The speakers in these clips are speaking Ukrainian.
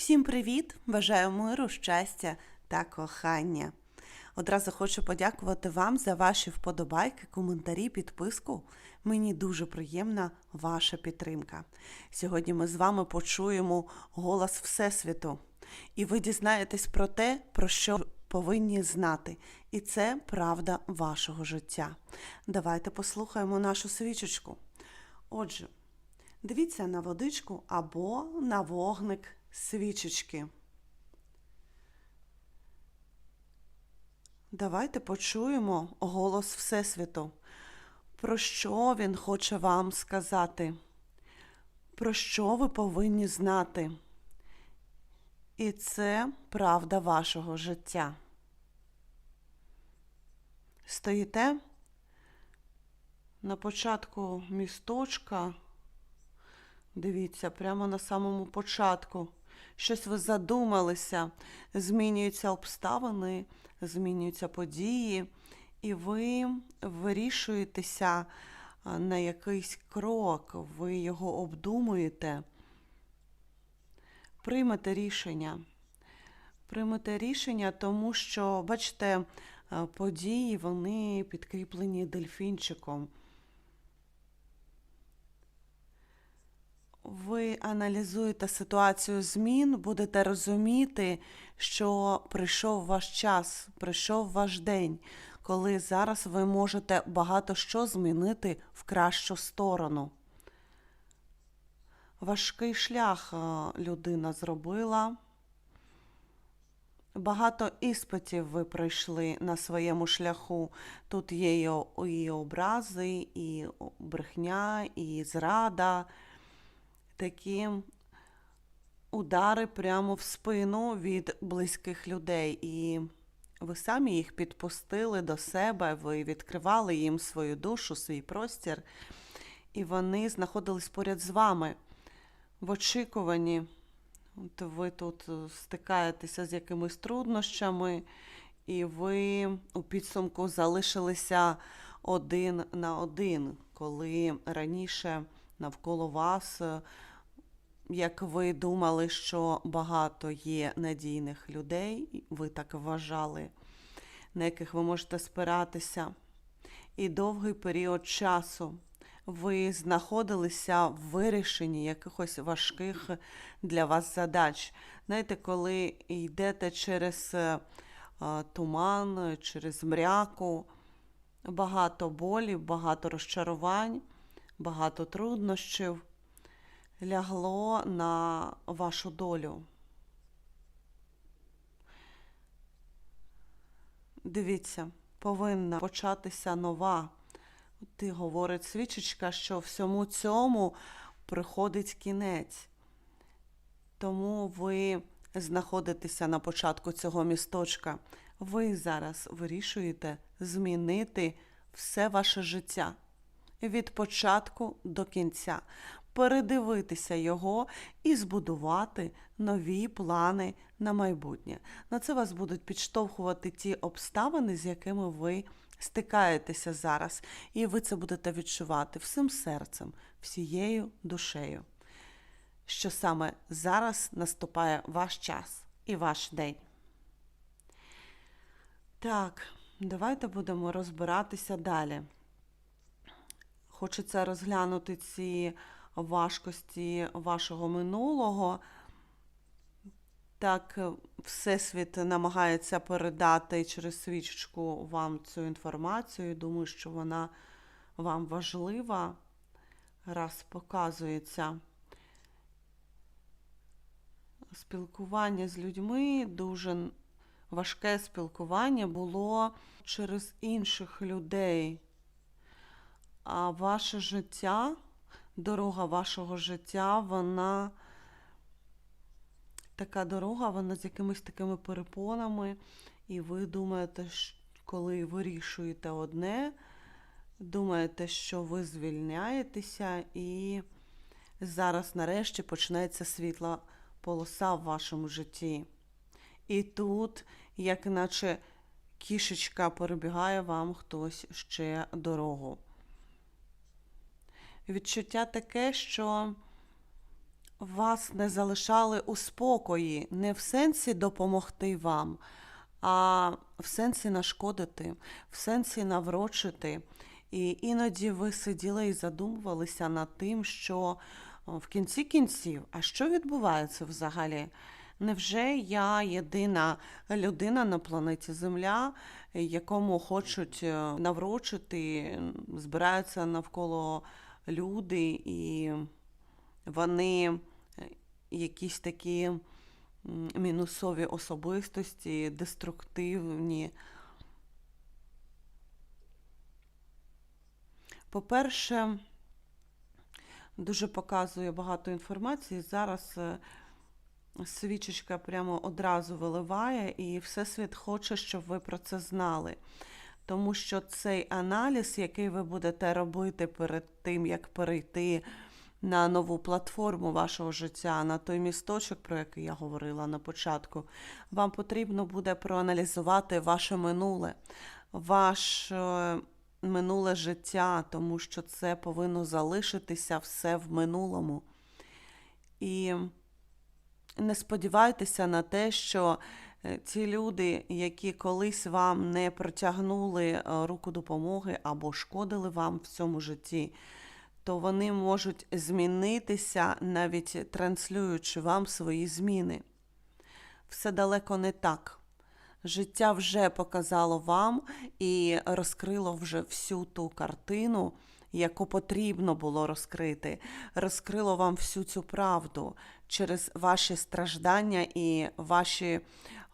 Всім привіт! Бажаю миру, щастя та кохання. Одразу хочу подякувати вам за ваші вподобайки, коментарі, підписку. Мені дуже приємна ваша підтримка. Сьогодні ми з вами почуємо голос Всесвіту, і ви дізнаєтесь про те, про що повинні знати. І це правда вашого життя. Давайте послухаємо нашу свічечку. Отже, Дивіться на водичку або на вогник свічечки. Давайте почуємо голос Всесвіту. Про що він хоче вам сказати? Про що ви повинні знати? І це правда вашого життя. Стоїте на початку місточка. Дивіться, прямо на самому початку. Щось ви задумалися, змінюються обставини, змінюються події, і ви вирішуєтеся на якийсь крок, ви його обдумуєте, приймете рішення. Приймете рішення, тому що, бачите, події вони підкріплені дельфінчиком. Ви аналізуєте ситуацію змін, будете розуміти, що прийшов ваш час, прийшов ваш день, коли зараз ви можете багато що змінити в кращу сторону. Важкий шлях е, людина зробила. Багато іспитів ви пройшли на своєму шляху. Тут є і образи, і брехня, і зрада такі удари прямо в спину від близьких людей. І ви самі їх підпустили до себе, ви відкривали їм свою душу, свій простір, і вони знаходились поряд з вами в очікуванні. От ви тут стикаєтеся з якимись труднощами, і ви у підсумку залишилися один на один, коли раніше навколо вас, як ви думали, що багато є надійних людей, ви так вважали, на яких ви можете спиратися, і довгий період часу ви знаходилися в вирішенні якихось важких для вас задач. Знаєте, коли йдете через е, туман, через мряку, багато болі, багато розчарувань, багато труднощів лягло на вашу долю. Дивіться, повинна початися нова. Ти говорить свічечка, що всьому цьому приходить кінець. Тому ви знаходитеся на початку цього місточка. Ви зараз вирішуєте змінити все ваше життя від початку до кінця, передивитися його і збудувати нові плани на майбутнє. На це вас будуть підштовхувати ті обставини, з якими ви стикаєтеся зараз, і ви це будете відчувати всім серцем, всією душею. Що саме зараз наступає ваш час і ваш день. Так, давайте будемо розбиратися далі. Хочеться розглянути ці важкості вашого минулого. Так, е, Всесвіт намагається передати через свічечку вам цю інформацію. Думаю, що вона вам важлива, раз показується. Спілкування з людьми дуже важке спілкування було через інших людей. А ваше життя, дорога вашого життя, вона така дорога, вона з якимись такими перепонами, і ви думаєте, коли вирішуєте одне, думаєте, що ви звільняєтеся, і зараз нарешті почнеться світла полоса в вашому житті. І тут, як наче кішечка перебігає вам хтось ще дорогу. Відчуття таке, що вас не залишали у спокої, не в сенсі допомогти вам, а в сенсі нашкодити, в сенсі наврочити. І іноді ви сиділи і задумувалися над тим, що в кінці кінців, а що відбувається взагалі? Невже я єдина людина на планеті Земля, якому хочуть е, наврочити, збираються навколо люди, і вони е, якісь такі мінусові особистості, деструктивні. По-перше, дуже показує багато інформації. Зараз е, свічечка прямо одразу виливає, і Всесвіт хоче, щоб ви про це знали. Тому що цей аналіз, який ви будете робити перед тим, як перейти на нову платформу вашого життя, на той місточок, про який я говорила на початку, вам потрібно буде проаналізувати ваше минуле, ваше минуле життя, тому що це повинно залишитися все в минулому. І не сподівайтеся на те, що е, ті люди, які колись вам не протягнули е, руку допомоги або шкодили вам в цьому житті, то вони можуть змінитися, навіть транслюючи вам свої зміни. Все далеко не так. Життя вже показало вам і розкрило вже всю ту картину, яку потрібно було розкрити, розкрило вам всю цю правду через ваші страждання і ваші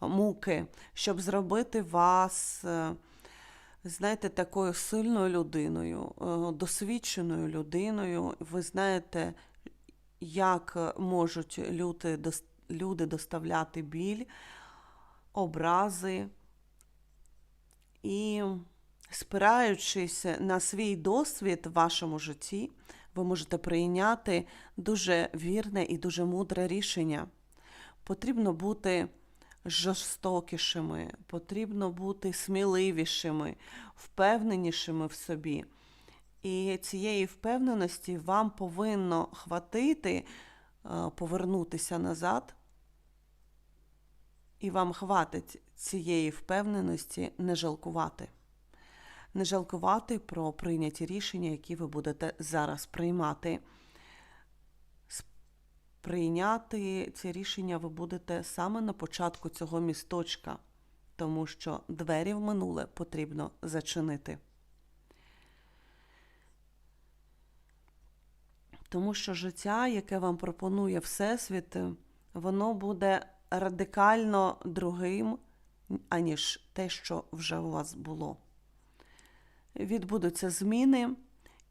муки, щоб зробити вас, е, знаєте, такою сильною людиною, е, досвідченою людиною. Ви знаєте, як можуть люди, люди доставляти біль, образи. І спираючись на свій досвід в вашому житті, ви можете прийняти дуже вірне і дуже мудре рішення. Потрібно бути жорстокішими, потрібно бути сміливішими, впевненішими в собі. І цієї впевненості вам повинно хватити е, повернутися назад, і вам хватить цієї впевненості не жалкувати. Не жалкувати про прийняті рішення, які ви будете зараз приймати. Прийняти ці рішення ви будете саме на початку цього місточка, тому що двері в минуле потрібно зачинити. Тому що життя, яке вам пропонує Всесвіт, воно буде радикально другим, аніж те, що вже у вас було. Відбудуться зміни,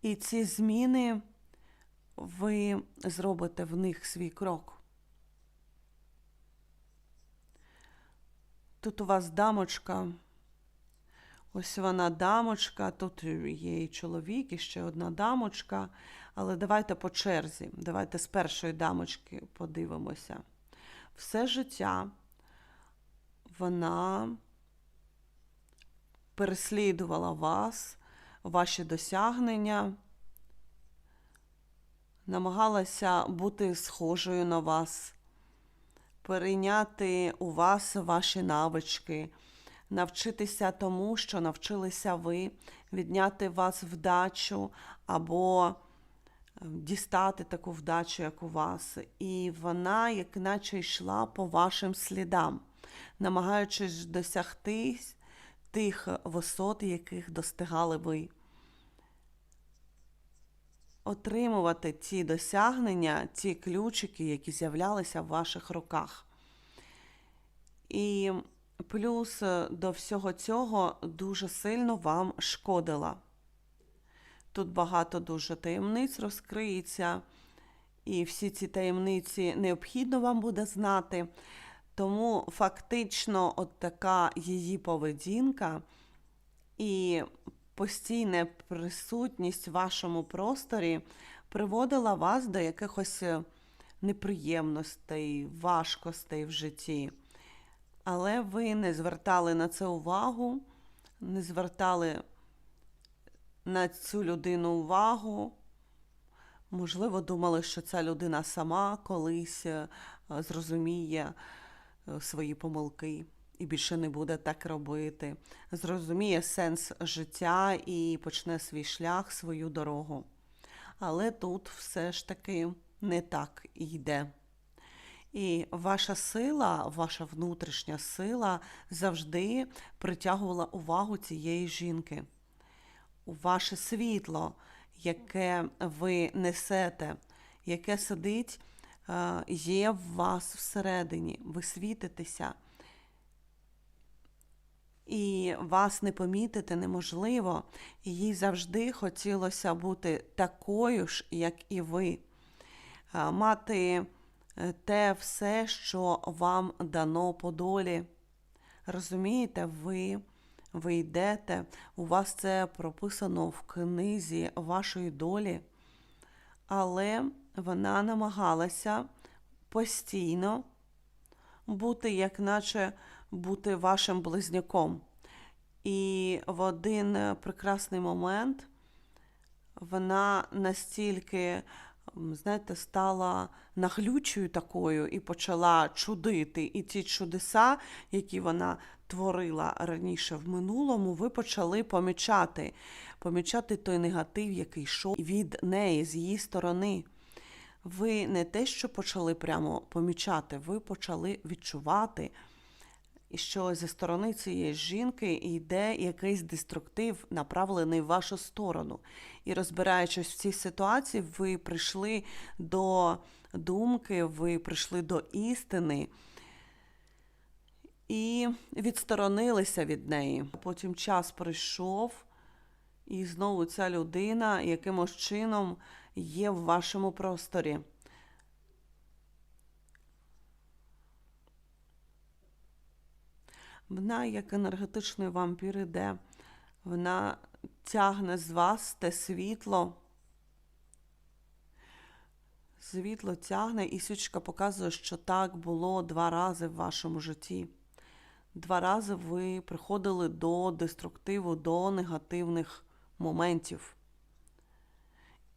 і ці зміни ви зробите в них свій крок. Тут у вас дамочка. Ось вона дамочка, тут є і чоловік, і ще одна дамочка. Але давайте по черзі, давайте з першої дамочки подивимося. Все життя вона переслідувала вас, ваші досягнення, намагалася бути схожою на вас, перейняти у вас ваші навички, навчитися тому, що навчилися ви, відняти вас вдачу або дістати таку вдачу, як у вас. І вона, як наче йшла по вашим слідам, намагаючись досягти тих висот, яких достигали ви. Отримувати ті досягнення, ті ключики, які з'являлися в ваших руках. І плюс до всього цього дуже сильно вам шкодила. Тут багато дуже таємниць розкриється, і всі ці таємниці необхідно вам буде знати. Тому фактично, от така її поведінка і постійна присутність в вашому просторі приводила вас до якихось неприємностей, важкостей в житті. Але ви не звертали на це увагу, не звертали на цю людину увагу, Можливо, думали, що ця людина сама колись е, зрозуміє е, свої помилки і більше не буде так робити. Зрозуміє сенс життя і почне свій шлях, свою дорогу. Але тут все ж таки не так йде. І ваша сила, ваша внутрішня сила завжди притягувала увагу цієї жінки. Ваше світло, яке ви несете, яке сидить, е, є в вас всередині. Ви світитеся. І вас не помітити неможливо. Їй завжди хотілося бути такою ж, як і ви, Е, мати е, те все, що вам дано по долі. Розумієте, ви, ви йдете, у вас це прописано в книзі вашої долі, але вона намагалася постійно бути, як наче бути вашим близняком. І в один прекрасний момент вона настільки, знаєте, стала наглючою такою і почала чудити. І ті чудеса, які вона творила раніше в минулому, ви почали помічати. Помічати той негатив, який йшов від неї, з її сторони. Ви не те, що почали прямо помічати, ви почали відчувати, і що зі сторони цієї жінки йде якийсь деструктив, направлений в вашу сторону. І розбираючись в цій ситуації, ви прийшли до думки, ви прийшли до істини і відсторонилися від неї. Потім час прийшов, і знову ця людина якимось чином є в вашому просторі. Вона, як енергетичний вампір, іде, вона тягне з вас те світло. Світло тягне, і свічка показує, що так було два рази в вашому житті. Два рази ви приходили до деструктиву, до негативних моментів.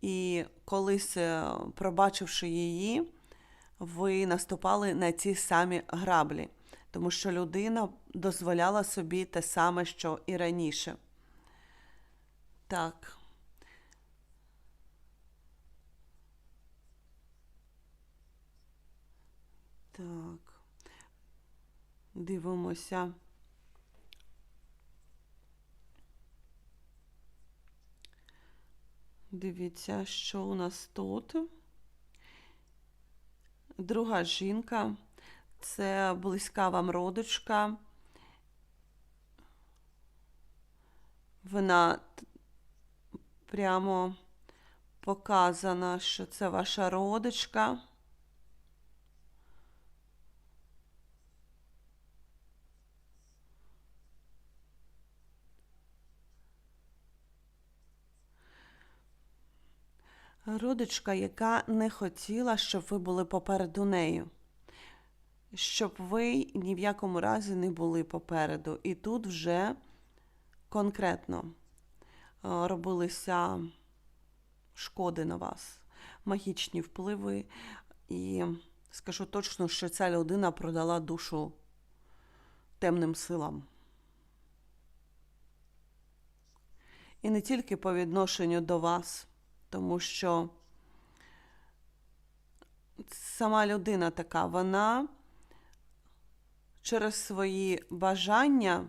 І колись, е, пробачивши її, ви наступали на ті самі граблі, тому що людина дозволяла собі те саме, що і раніше. Так. Так. Дивимося. Дивіться, що у нас тут. Друга жінка. Це близька вам родичка. Вона прямо показана, що це ваша родичка. Родичка, яка не хотіла, щоб ви були попереду нею. Щоб ви ні в якому разі не були попереду. І тут вже конкретно е, робилися шкоди на вас, магічні впливи. І скажу точно, що ця людина продала душу темним силам. І не тільки по відношенню до вас, тому що сама людина така, вона через свої бажання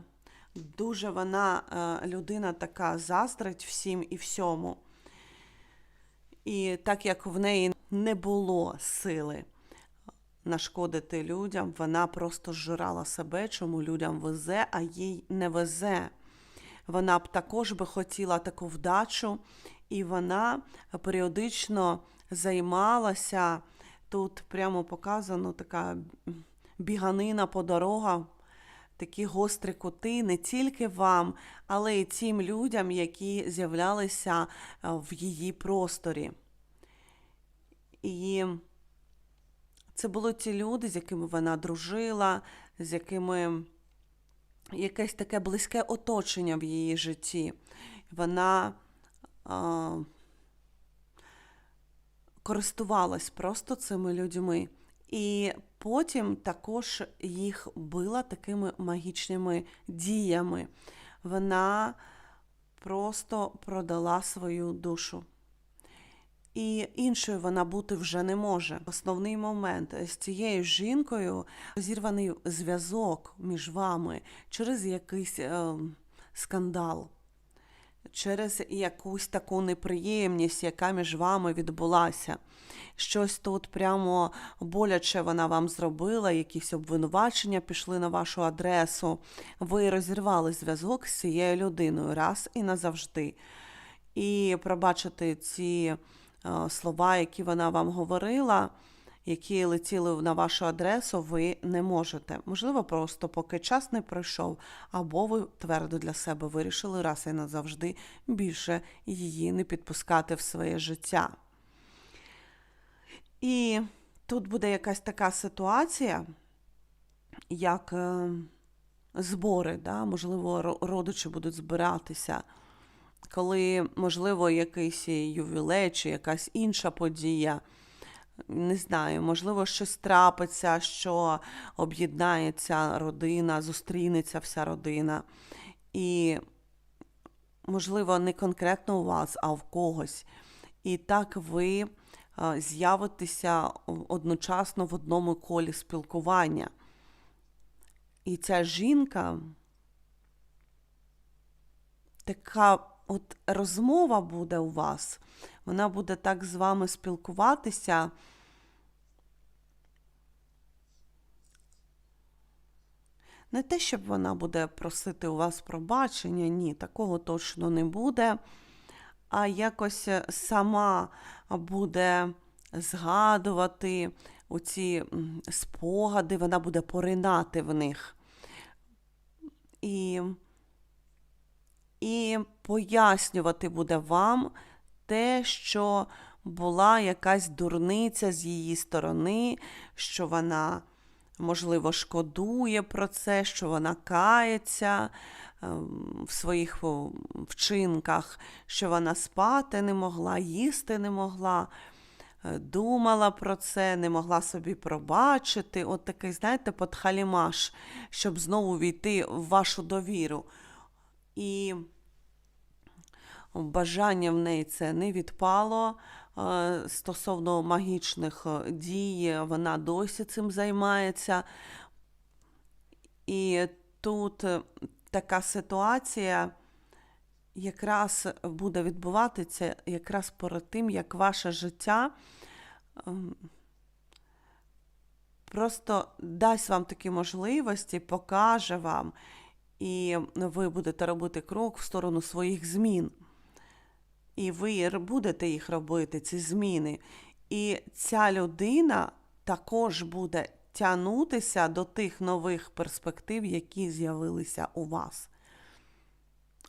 дуже вона е, людина така заздрить всім і всьому. І так як в неї не було сили нашкодити людям, вона просто зжирала себе, чому людям везе, а їй не везе. Вона б також би хотіла таку вдачу, і вона періодично займалася. Тут прямо показано така біганина по дорогам, такі гострі кути не тільки вам, але й тим людям, які з'являлися е, в її просторі. І це були ті люди, з якими вона дружила, з якими якесь таке близьке оточення в її житті. Вона а, користувалась просто цими людьми. І потім також їх била такими магічними діями. Вона просто продала свою душу. І іншою вона бути вже не може. Основний момент з цією жінкою зірваний зв'язок між вами через якийсь е, скандал, через якусь таку неприємність, яка між вами відбулася. Щось тут прямо боляче вона вам зробила, якісь обвинувачення пішли на вашу адресу. Ви розірвали зв'язок з цією людиною раз і назавжди. І пробачити ці е, слова, які вона вам говорила, які летіли на вашу адресу, ви не можете. Можливо, просто поки час не пройшов, або ви твердо для себе вирішили раз і назавжди більше її не підпускати в своє життя. І тут буде якась така ситуація, як е, збори, да? можливо, родичі будуть збиратися, коли, можливо, якийсь ювілей чи якась інша подія. Не знаю, можливо, щось трапиться, що об'єднається родина, зустрінеться вся родина. І, можливо, не конкретно у вас, а в когось. І так ви з'явитеся одночасно в одному колі спілкування. І ця жінка, така от розмова буде у вас, вона буде так з вами спілкуватися. Не те, щоб вона буде просити у вас пробачення, ні, такого точно не буде. А якось е, сама буде згадувати оці спогади, вона буде поринати в них. І, і пояснювати буде вам те, що була якась дурниця з її сторони, що вона, можливо, шкодує про це, що вона кається ем, в своїх вчинках, що вона спати не могла, їсти не могла, е, думала про це, не могла собі пробачити. От такий, знаєте, подхалімаш, щоб знову війти в вашу довіру. І бажання в неї це не відпало. Е, Стосовно магічних е, дій, вона досі цим займається. І тут е, така ситуація якраз буде відбуватися якраз перед тим, як ваше життя ем, просто дасть вам такі можливості, покаже вам, і ви будете робити крок в сторону своїх змін. І ви будете їх робити, ці зміни. І ця людина також буде тягнутися до тих нових перспектив, які з'явилися у вас.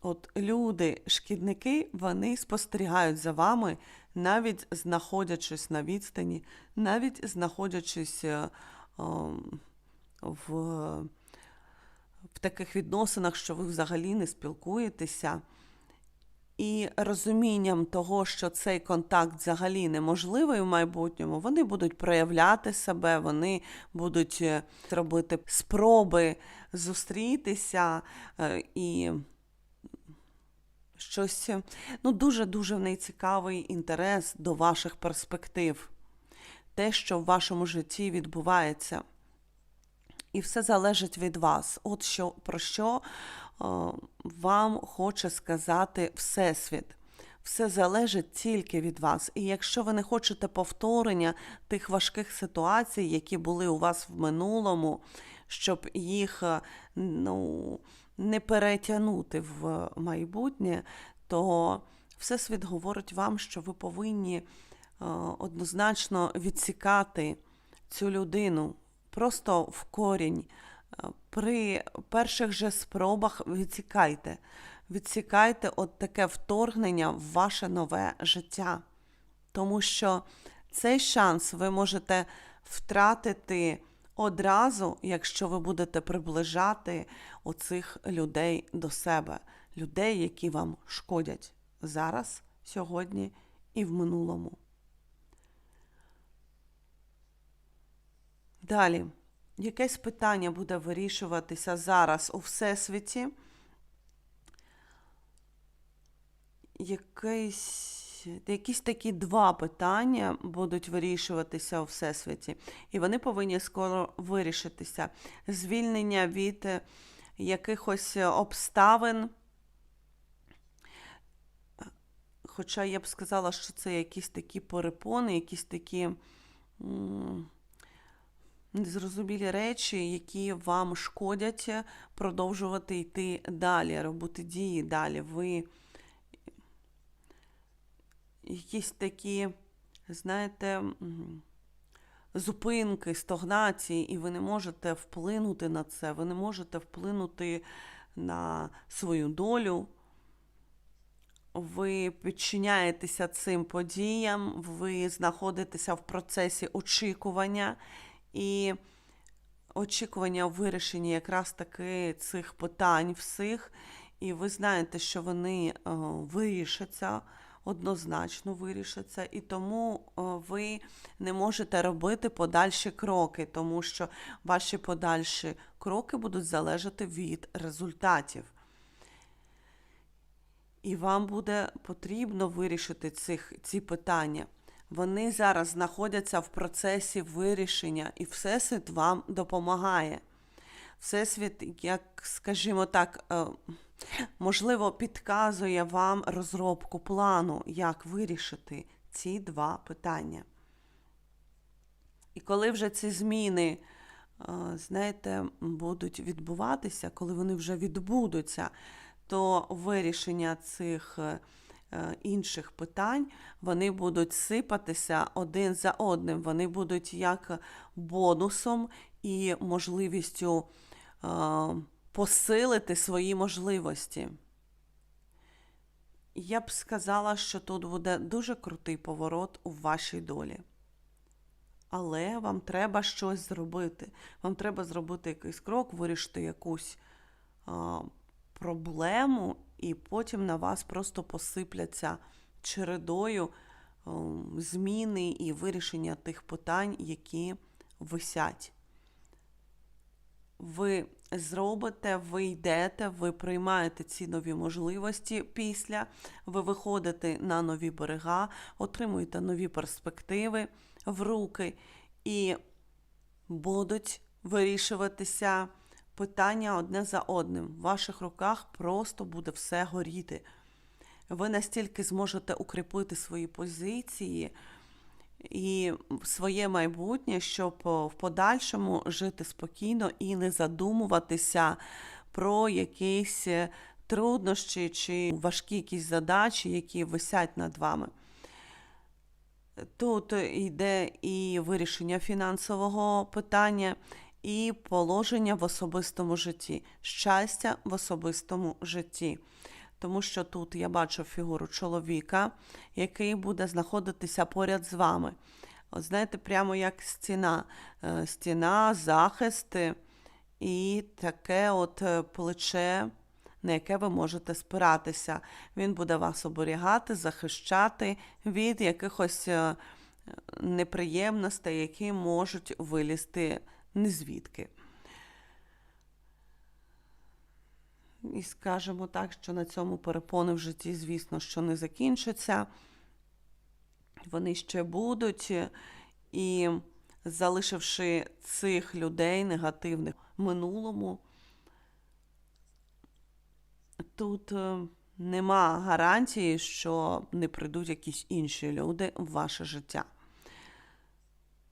От люди, шкідники, вони спостерігають за вами, навіть знаходячись на відстані, навіть знаходячись е, ем, в, в таких відносинах, що ви взагалі не спілкуєтеся. І розумінням того, що цей контакт взагалі неможливий в майбутньому, вони будуть проявляти себе, вони будуть е, робити спроби зустрітися е, і щось е, ну, дуже-дуже в цікавий інтерес до ваших перспектив, те, що в вашому житті відбувається. І все залежить від вас. От що про що вам хоче сказати Всесвіт. Все залежить тільки від вас. І якщо ви не хочете повторення тих важких ситуацій, які були у вас в минулому, щоб їх е, ну, не перетягнути в майбутнє, то Всесвіт говорить вам, що ви повинні е, однозначно відсікати цю людину просто в корінь. При перших же спробах відсікайте. Відсікайте от таке вторгнення в ваше нове життя. Тому що цей шанс ви можете втратити одразу, якщо ви будете приближати оцих людей до себе, людей, які вам шкодять зараз, сьогодні і в минулому. Далі, якесь питання буде вирішуватися зараз у Всесвіті. Якийсь, якісь такі два питання будуть вирішуватися у Всесвіті, і вони повинні скоро вирішитися. Звільнення від е, якихось е, обставин. Хоча я б сказала, що це якісь такі перепони, якісь такі незрозумілі речі, які вам шкодять е, продовжувати йти далі, робити дії далі. Ви якісь такі, знаєте, зупинки, стогнації, і ви не можете вплинути на це, ви не можете вплинути на свою долю. Ви підчиняєтеся цим подіям, ви знаходитеся в процесі очікування, і очікування у вирішенні якраз таки цих питань всіх, і ви знаєте, що вони е, вирішаться, однозначно вирішаться, і тому е, ви не можете робити подальші кроки, тому що ваші подальші кроки будуть залежати від результатів. І вам буде потрібно вирішити цих, ці питання. Вони зараз знаходяться в процесі вирішення, і Всесвіт вам допомагає. Всесвіт, як скажімо так, е, можливо, підказує вам розробку плану, як вирішити ці два питання. І коли вже ці зміни, е, знаєте, будуть відбуватися, коли вони вже відбудуться, то вирішення цих е, інших питань вони будуть сипатися один за одним. Вони будуть як бонусом і можливістю е, посилити свої можливості. Я б сказала, що тут буде дуже крутий поворот у вашій долі. Але вам треба щось зробити. Вам треба зробити якийсь крок, вирішити якусь а, проблему, і потім на вас просто посипляться чередою ем, зміни і вирішення тих питань, які висять. Ви зробите, ви йдете, ви приймаєте ці нові можливості після, ви виходите на нові берега, отримуєте нові перспективи в руки і будуть вирішуватися питання одне за одним. В ваших руках просто буде все горіти. Ви настільки зможете укріпити свої позиції і своє майбутнє, щоб в подальшому жити спокійно і не задумуватися про якісь труднощі чи важкі якісь задачі, які висять над вами. Тут йде і вирішення фінансового питання, і положення в особистому житті, щастя в особистому житті. Тому що тут я бачу фігуру чоловіка, який буде знаходитися поряд з вами. От знаєте, прямо як стіна, Е, стіна, захист е, і таке от е, плече, на яке ви можете спиратися. Він буде вас оберігати, захищати від якихось е, неприємностей, які можуть вилізти незвідки. І скажемо так, що на цьому перепони в житті, звісно, що не закінчаться. Вони ще будуть, і залишивши цих людей негативних в минулому, тут е, нема гарантії, що не прийдуть якісь інші люди в ваше життя.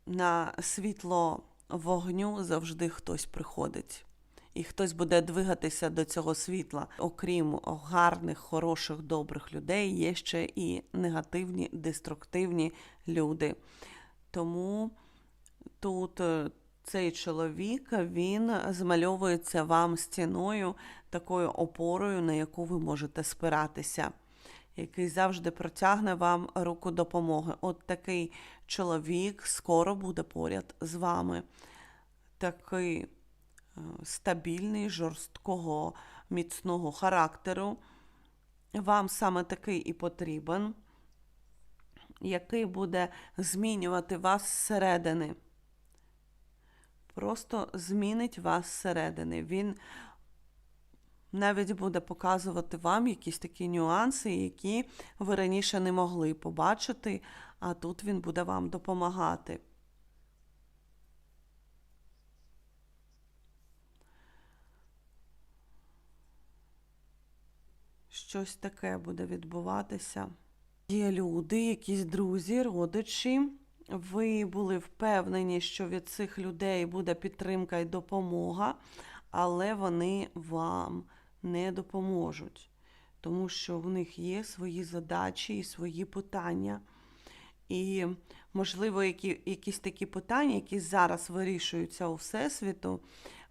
На світло вогню завжди хтось приходить. І хтось буде двигатися до цього світла. Окрім гарних, хороших, добрих людей, є ще і негативні, деструктивні люди. Тому тут е, цей чоловік він змальовується вам стіною, такою опорою, на яку ви можете спиратися, який завжди протягне вам руку допомоги. От такий чоловік скоро буде поряд з вами. Такий е, стабільний, жорсткого, міцного характеру. Вам саме такий і потрібен, який буде змінювати вас зсередини. просто змінить вас зсередини. Він навіть буде показувати вам якісь такі нюанси, які ви раніше не могли побачити, а тут він буде вам допомагати. Щось таке буде відбуватися. Є люди, якісь друзі, родичі. Ви були впевнені, що від цих людей буде підтримка і допомога, але вони вам не допоможуть, тому що в них є свої задачі і свої питання. І, можливо, які, якісь такі питання, які зараз вирішуються у Всесвіту,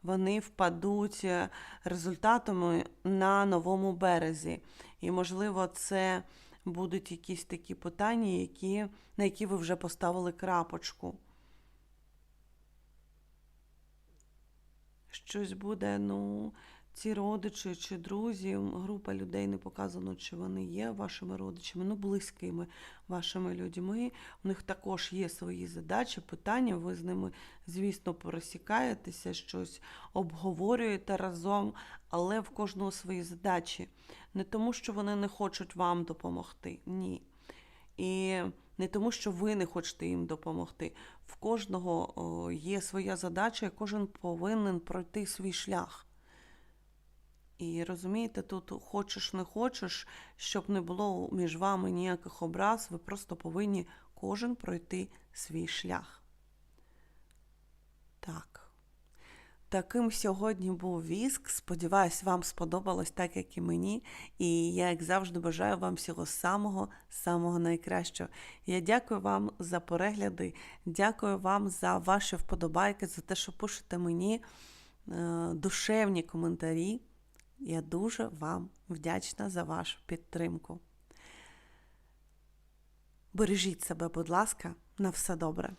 вони впадуть е, результатами на новому березі. І, можливо, це будуть якісь такі питання, які, на які ви вже поставили крапочку. Щось буде, ну, ці родичі чи друзі, група людей не показано, чи вони є вашими родичами, ну, близькими вашими людьми. У них також є свої задачі, питання. Ви з ними, звісно, пересікаєтеся, щось обговорюєте разом, але в кожного свої задачі. Не тому, що вони не хочуть вам допомогти. Ні. І не тому, що ви не хочете їм допомогти. В кожного є своя задача, і кожен повинен пройти свій шлях. І розумієте, тут хочеш не хочеш, щоб не було між вами ніяких образ, ви просто повинні кожен пройти свій шлях. Так. Таким сьогодні був віск. Сподіваюсь, вам сподобалось так, як і мені. І я, як завжди, бажаю вам всього самого, самого найкращого. Я дякую вам за перегляди, дякую вам за ваші вподобайки, за те, що пишете мені е, душевні коментарі. Я дуже вам вдячна за вашу підтримку. Бережіть себе, будь ласка, на все добре.